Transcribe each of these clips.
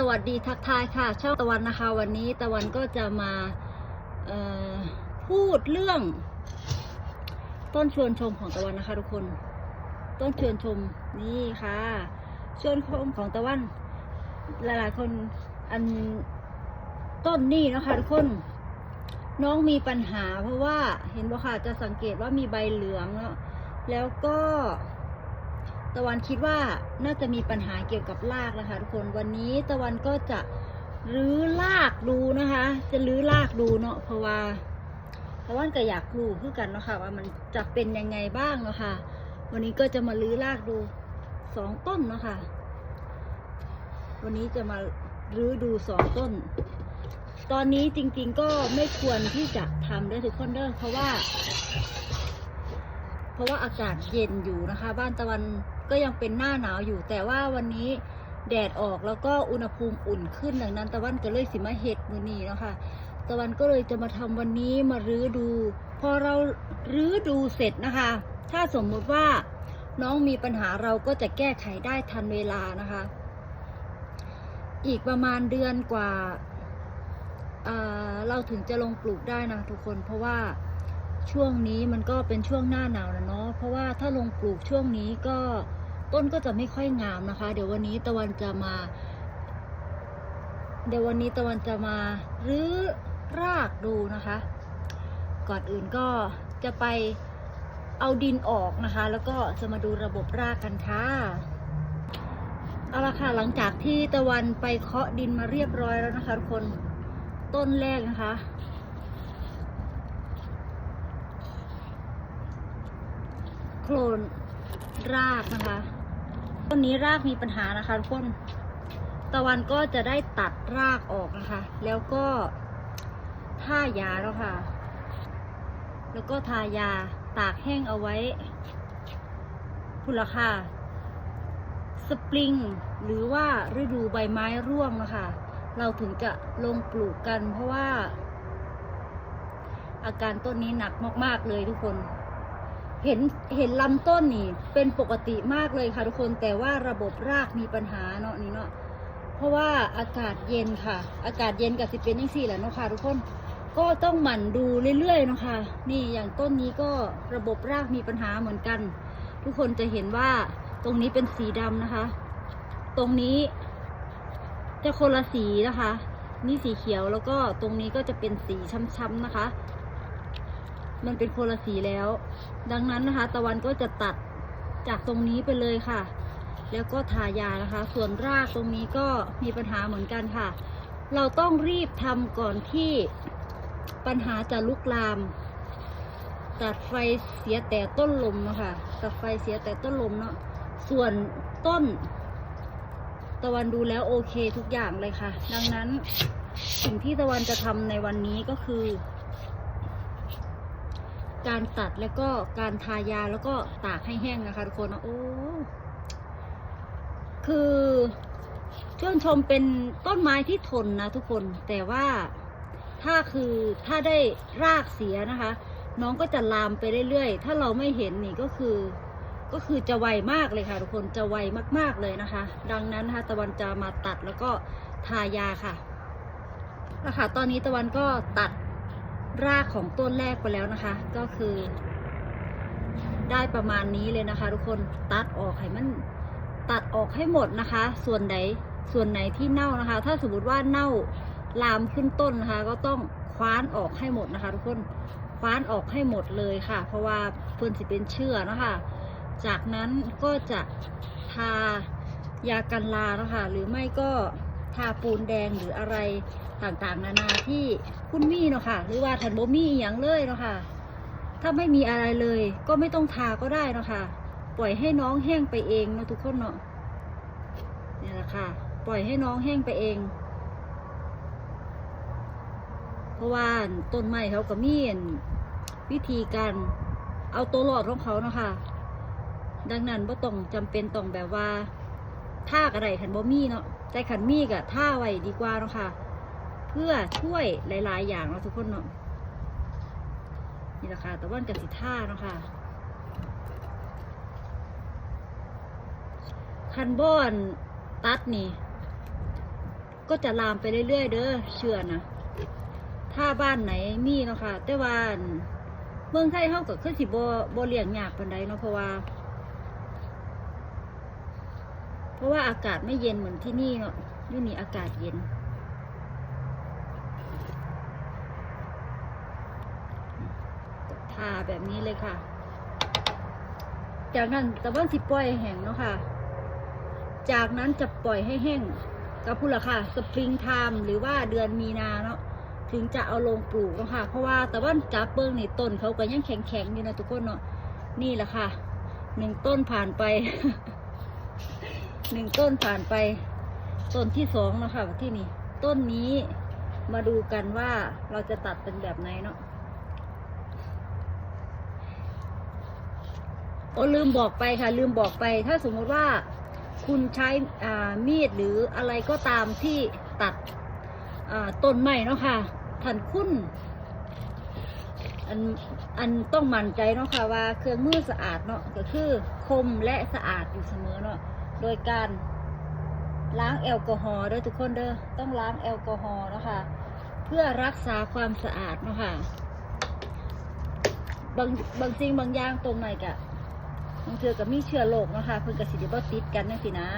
สวัสดีทักทายค่ะ ช่องตะวันนะคะ วันนี้ตะวันก็จะมาพูดเรื่อง ต้นชวนชมของตะวันนะคะ ทุกคน ต้นชวนชมนี่ค่ะ ชวนชมของตะวัน หลายๆคนอันต้นนี่นะคะ ทุกคน น้องมีปัญหา เพราะว่าเห็นบ่ค่ะจะสังเกตว่ามีใบเหลืองแล้วแล้วก็ ตะวันคิดว่าน่าจะมีปัญหาเกี่ยวกับรากนะคะทุกคนวันนี้ตะวันก็จะรื้อรากดูนะคะ จะรื้อรากดูเนาะเพราะว่าตะวันก็อยากรู้คือกันเนาะค่ะว่ามันจะเป็นยังไงบ้างเนาะค่ะวันนี้ก็จะมารื้อรากดูสองต้นเนาะค่ะวันนี้จะมารื้อดูสองต้น ตอนนี้จริงๆก็ไม่ควรที่จะทำได้ทุกคนเด้อเพราะว่า เพราะว่าอากาศเย็นอยู่นะคะ บ้านตะวัน ก็ยังเป็นหน้าหนาวอยู่ แต่ว่าวันนี้แดดออกแล้วก็อุณหภูมิอุ่นขึ้นดังนั้น ตะวันก็เลยสิมาเห็ดมือนีเนาะคะตะวันก็เลยจะมาทำวันนี้มารื้อดู พอเรารื้อดูเสร็จนะคะ ถ้าสมมุติว่าน้องมีปัญหาเราก็จะแก้ไขได้ทันเวลานะคะ อีกประมาณเดือนกว่าอ่าเราถึงจะลงปลูกได้นะทุกคน เพราะว่าช่วงนี้มันก็เป็นช่วงหน้าหนาวนะเนาะเพราะว่าถ้าลงปลูกช่วงนี้ก็ ต้นก็จะไม่ค่อยงามนะคะ เดี๋ยววันนี้ตะวันจะมา เดี๋ยววันนี้ตะวันจะมารื้อรากดูนะคะ ก่อนอื่นก็จะไปเอาดินออกนะคะ แล้วก็จะมาดูระบบรากกันค่ะเอาละค่ะหลังจากที่ตะวันไปเคาะดินมาเรียบร้อยแล้วนะคะทุกคนต้นแรกนะคะ โคลนรากนะคะ ต้นนี้รากมีปัญหานะคะทุกคนตะวันก็จะได้ตัดรากออกนะคะ แล้วก็ทายาแล้วค่ะ แล้วก็ทายาตากแห้งเอาไว้พุนละค่ะสปริงหรือว่าฤดูใบไม้ร่วงนะคะ เราถึงจะลงปลูกกันเพราะว่า อาการต้นนี้หนักมาก ๆ เลยทุกคน เห็นเห็นลำต้นนี่ เป็นปกติมากเลยค่ะทุกคนแต่ว่าระบบรากมีปัญหาเนาะนี่เนาะเพราะว่าอากาศเย็นค่ะ อากาศเย็นกับสิเป็นยังสี่แหละเนาะค่ะทุกคนก็ต้องหมั่นดูเรื่อยๆเนาะค่ะนี่อย่างต้นนี้ก็ระบบรากมีปัญหาเหมือนกัน ทุกคนจะเห็นว่าตรงนี้เป็นสีดำนะคะ ตรงนี้ จะคนละสีนะคะ นี่สีเขียวแล้วก็ตรงนี้ก็จะเป็นสีช้ำๆนะคะ มันเป็นคนละสีแล้ว ดังนั้นนะคะ ตะวันก็จะตัดจากตรงนี้ไปเลยค่ะ แล้วก็ทายานะคะ ส่วนรากตรงนี้ก็มีปัญหาเหมือนกันค่ะ เราต้องรีบทำก่อนที่ปัญหาจะลุกลาม ตัดไฟเสียแต่ต้นลมนะคะตัดไฟเสียแต่ต้นลมเนาะ ส่วนต้น ตะวันดูแล้วโอเคทุกอย่างเลยค่ะ ดังนั้นสิ่งที่ตะวันจะทำในวันนี้ก็คือ การตัดแล้วก็การทายาแล้วก็ตากให้แห้งนะคะทุกคนนะโอ้คือชื่นชมเป็นต้นไม้ที่ทนนะทุกคนแต่ว่าถ้าคือถ้าได้รากเสียนะคะ น้องก็จะลามไปเรื่อยๆ ถ้าเราไม่เห็นนี่ก็คือ ก็คือจะไวมากเลยค่ะ ทุกคนจะไวมากๆเลยนะคะ ดังนั้นนะคะตะวันจะมาตัดแล้วก็ทายาค่ะนะคะตอนนี้ตะวันก็ตัด รากของต้นแรกไปแล้วนะคะ ก็คือ ได้ประมาณนี้เลยนะคะ ทุกคนตัดออกให้มันตัดออกให้หมดนะคะ ส่วนไหนส่วนไหนที่เน่านะคะ ถ้าสมมติว่าเน่าลามขึ้นต้นนะคะ ก็ต้องคว้านออกให้หมดนะคะ ทุกคนคว้านออกให้หมดเลยค่ะ เพราะว่าเพื่อนสิเป็นเชื่อนะคะ จากนั้นก็จะทายากันลานะคะ หรือไม่ก็ ทาปูนแดงหรืออะไรต่างๆ นานาที่คุณมีเนาะค่ะ หรือว่าทันโบมีอย่างเลยเนาะค่ะ ถ้าไม่มีอะไรเลย ก็ไม่ต้องทาก็ได้เนาะค่ะ ปล่อยให้น้องแห้งไปเองเนาะทุกคนเนาะนี่แหละค่ะ ปล่อยให้น้องแห้งไปเอง เพราะว่าต้นไม้เขาก็มีวิธีการเอาตัวรอดของเขาเนาะค่ะ ดังนั้นบ่ต้องจำเป็นต้องแบบว่าท่ากระไดขันบ่มีเนาะ แต่ขันมีกะท่าไว้ดีกว่าเนาะค่ะ เพื่อช่วยหลาย ๆ อย่างเนาะทุกคนเนาะนี่แหละค่ะต่ว่านกับสิท่าเนาะค่ะคันบอนตัดนี่ ก็จะลามไปเรื่อย ๆ เด้อเชื่อนะถ้าบ้านไหนมีเนาะค่ะ แต่ว่าอั่นเมืองไทยเฮาก็คือสิบบ่เลี้ยงยากปานใดเนาะเพราะว่า เพราะว่าอากาศไม่เย็นเหมือนที่นี่เนาะอยู่นี่อากาศเย็น ทาแบบนี้เลยค่ะ จากนั้นตะวันสิปล่อยแห้งเนาะค่ะ จากนั้นจะปล่อยให้แห้งกับพูดละค่ะ สปริงไทม์หรือว่าเดือนมีนาเนาะถึงจะเอาลงปลูกเนาะค่ะเพราะว่าตะวันจับเบิ้งนี่ต้นเขาก็ยังแข็งๆอยู่นะทุกคนเนาะนี่แหละค่ะหนึ่งต้นผ่านไป หนึ่งต้นผ่านไป ต้นที่สองนะค่ะที่นี่ ต้นนี้มาดูกันว่าเราจะตัดเป็นแบบไหนเนาะโอ้ลืมบอกไปค่ะ ลืมบอกไป ถ้าสมมติว่าคุณใช้อ่ามีดหรืออะไรก็ตามที่ตัดอ่าต้นไม้เนาะค่ะท่านคุณอันอันต้องมั่นใจเนาะค่ะว่าเครื่องมือสะอาดเนาะก็คือคมและสะอาดอยู่เสมอเนาะ โดยการล้างแอลกอฮอล์ด้วยทุกคนเด้อต้องล้างแอลกอฮอล์นะคะเพื่อรักษาความสะอาดนะคะบางบางสิ่งบางอย่างตรงไหนกะบางเทือก็มีเชื้อโรคนะคะเพิ่นก็สิได้บ่ติดกันจังซี่นะ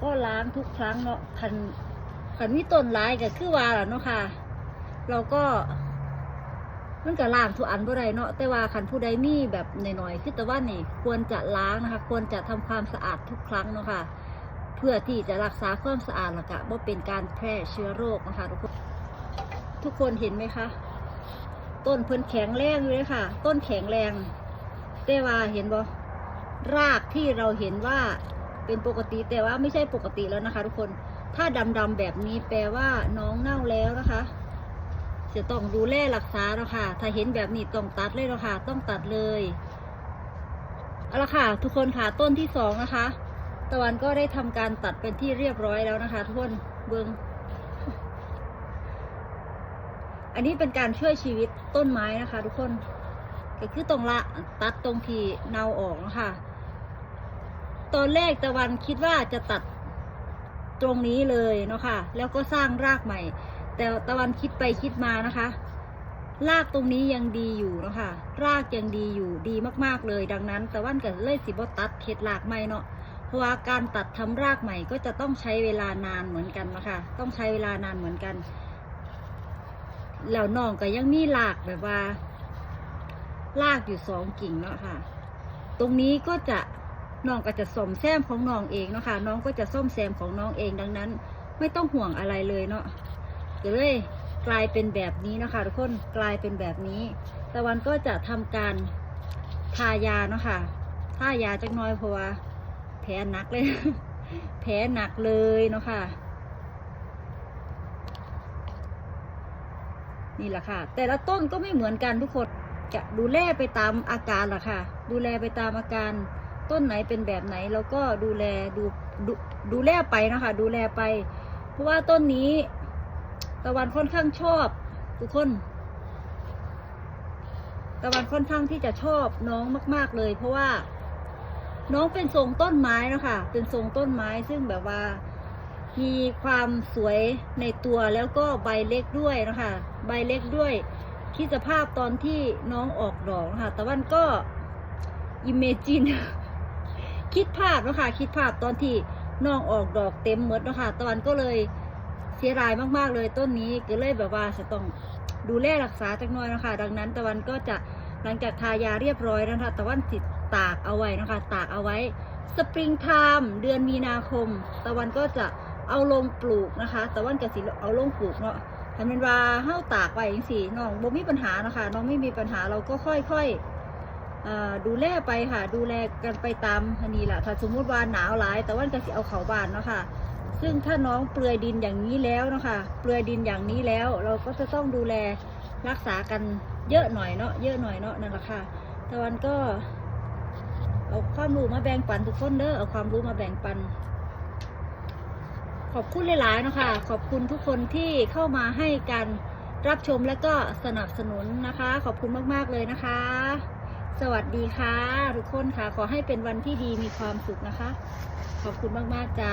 ก็ล้างทุกครั้งเนาะคันคันมีต้นหลายก็คือว่าล่ะเนาะค่ะ เราก็ มันก็ล้างทุกอันบ่ได้เนาะแต่ว่าคันผู้ใดมีแบบหน่อยๆคือแต่ว่านี่ควรจะล้างนะคะ ควรจะทำความสะอาดทุกครั้งเนาะค่ะ เพื่อที่จะรักษาความสะอาดแล้วก็บ่เป็นการแพร่เชื้อโรคนะคะทุกคนทุกคนเห็นไหมคะ ต้นเพิ่นแข็งแรงอยู่เลยค่ะ ต้นแข็งแรงแต่ว่าเห็นบ่รากที่เราเห็นว่าเป็นปกติแต่ว่าไม่ใช่ปกติแล้วนะคะ ทุกคนถ้าดำๆแบบนี้แปลว่าน้องเน่าแล้วนะคะ จะต้องดูแลรักษาแล้วค่ะ ถ้าเห็นแบบนี้ต้องตัดเลยแล้วค่ะ ต้องตัดเลยเอาละค่ะ ทุกคนค่ะต้นที่สองนะคะ ตะวันก็ได้ทำการตัดเป็นที่เรียบร้อยแล้วนะคะ ทุกคนเบิงอันนี้เป็นการช่วยชีวิตต้นไม้นะคะ ทุกคนก็คือตรงละตัดตรงที่เนาออกนะคะตอนแรกตะวันคิดว่าจะตัดตรงนี้เลยเนาะค่ะ แล้วก็สร้างรากใหม่ แต่ตะวันคิดไปคิดมานะคะ รากตรงนี้ยังดีอยู่เนาะค่ะรากยังดีอยู่ดีมากๆเลย ดังนั้นตะวันก็เลยสิบตัดเข็ดรากใหม่เนาะเพราะว่าการตัดทำรากใหม่ก็จะต้องใช้เวลานานเหมือนกันนะคะต้องใช้เวลานานเหมือนกันแล้วน้องก็ยังมีรากแบบว่าลากอยู่สองกิ่งเนาะค่ะ ตรงนี้ก็จะน้องก็จะซ่อมแซมของน้องเองเนาะค่ะ น้องก็จะซ่อมแซมของน้องเองดังนั้น ไม่ต้องห่วงอะไรเลยเนาะ ก็เลยกลายเป็นแบบนี้นะคะทุกคนกลายเป็นแบบนี้ ตะวันก็จะทำการทายาเนาะค่ะทายาจักน้อยเพราะว่าแผลหนักเลย แผลหนักเลยเนาะค่ะ นี่แหละค่ะ แต่ละต้นก็ไม่เหมือนกันทุกคนจะดูแลไปตามอาการล่ะค่ะ ดูแลไปตามอาการ ต้นไหนเป็นแบบไหนเราก็ดูแลดูดูดูแลไปนะคะ ดูแลไป เพราะว่าต้นนี้ ตะวันค่อนข้างชอบ ทุกคน ตะวันค่อนข้างที่จะชอบน้องมาก ๆเลย เพราะว่า น้องเป็นทรงต้นไม้นะคะเป็นทรงต้นไม้ซึ่งแบบว่า มีความสวยในตัวแล้วก็ใบเล็กด้วยนะคะ ใบเล็กด้วยคิดสภาพตอนที่น้องออกดอกนะคะต่วันก็อิมเมจินคิดภาพนะคะคิดภาพตอนที่น้องออกดอกเต็มหมดนะคะตะวันก็เลย สียดายมากๆเลยต้นนี้ก็เลยแบบว่าจะต้องดูแลรักษาจักหน่อยนะคะ ดังนั้นตะวันก็จะหลังจากทายาเรียบร้อยนะคะตะวันติดตากเอาไว้นะคะ ตากเอาไว้สปริงไทม์เดือนมีนาคม ตะวันก็จะเอาลงปลูกนะคะ ตะวันก็สิเอาลงปลูกเนาะทำเป็นว่าเฮ้าตากไว้อย่างสี่น้องบ่มีปัญหานะคะ น้องไม่มีปัญหาเราก็ค่อยๆอ่าดูแลไปค่ะ ดูแลกันไปตามอันนี้แหละถ้าสมมุติว่าหนาวหลายแต่ว่าก็สิเอาเขาบานเนาะค่ะ ซึ่งถ้าน้องเปลือยดินอย่างนี้แล้วนะคะเปลือยดินอย่างนี้แล้ว เราก็จะต้องดูแลรักษากันเยอะหน่อยเนาะเยอะหน่อยเนาะนั่นแหละค่ะตะวันก็เอาความรู้มาแบ่งปันทุกคนเด้อเอาความรู้มาแบ่งปัน ขอบคุณหลายๆเนาะคะขอบคุณทุกคนที่เข้ามาให้การรับชมและก็สนับสนุนนะคะ ขอบคุณมากๆเลยนะคะ สวัสดีค่ะ ทุกคนค่ะ ขอให้เป็นวันที่ดีมีความสุขนะคะ ขอบคุณมากๆจ้า